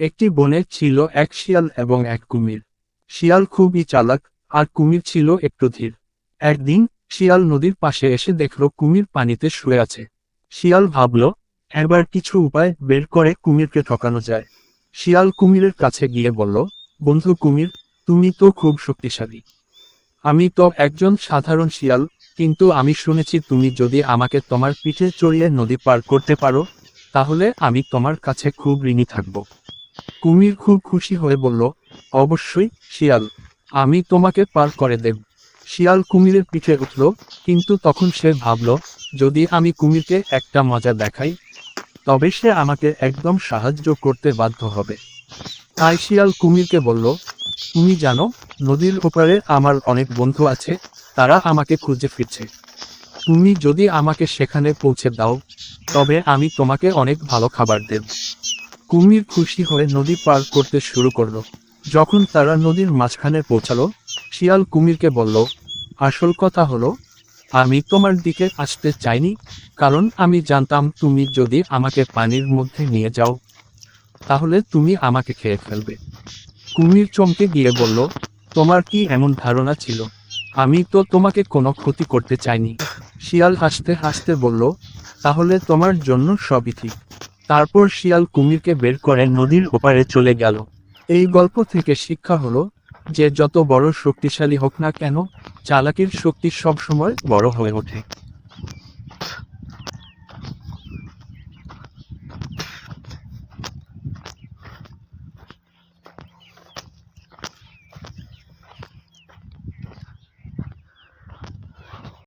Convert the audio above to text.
একটি বনে ছিল এক শিয়াল এবং এক কুমির। শিয়াল খুবই চালাক, আর কুমির ছিল একটু ধীর। একদিন শিয়াল নদীর পাশে এসে দেখল কুমির পানিতে শুয়ে আছে। শিয়াল ভাবল, এবার কিছু উপায় বের করে কুমিরকে ঠকানো যায়। শিয়াল কুমিরের কাছে গিয়ে বলল, বন্ধু কুমির, তুমি তো খুব শক্তিশালী। আমি তো একজন সাধারণ শিয়াল, কিন্তু আমি শুনেছি তুমি যদি আমাকে তোমার পিঠে চড়িয়ে নদী পার করতে পারো, তাহলে আমি তোমার কাছে খুব ঋণী থাকব। কুমির খুব খুশি হয়ে বলল, অবশ্যই, শিয়াল। আমি তোমাকে পার করে দেব। শিয়াল কুমিরের পিঠে উঠল, কিন্তু তখন সে ভাবল, যদি আমি কুমিরকে একটা মজা দেখাই, তবে সে আমাকে একদম সাহায্য করতে বাধ্য হবে। তাই শিয়াল কুমিরকে বলল, তুমি জানো, নদীর ওপারে আমার অনেক বন্ধু আছে, তারা আমাকে খুঁজে ফিরছে। তুমি যদি আমাকে সেখানে পৌঁছে দাও, তবে আমি তোমাকে অনেক ভালো খাবার দেব। কুমির খুশি হয়ে নদী পার করতে শুরু করল। যখন তারা নদীর মাঝখানে পৌঁছালো, শিয়াল কুমিরকে বলল, আসল কথা হলো, আমি তোমার দিকে আসতে চাইনি, কারণ আমি জানতাম তুমি যদি আমাকে পানির মধ্যে নিয়ে যাও, তাহলে তুমি আমাকে খেয়ে ফেলবে। কুমির চমকে গিয়ে বলল, তোমার কি এমন ধারণা ছিল? আমি তো তোমাকে কোনো ক্ষতি করতে চাইনি। শিয়াল হাসতে হাসতে বলল, তাহলে তোমার জন্য সবই ঠিক। তারপর শিয়াল কুমিরকে বের করে নদীর ওপারে চলে গেল। এই গল্প থেকে শিক্ষা হলো যে যত বড় শক্তিশালী হোক না কেন, চালাকির শক্তি সবসময় বড় হয়ে ওঠে।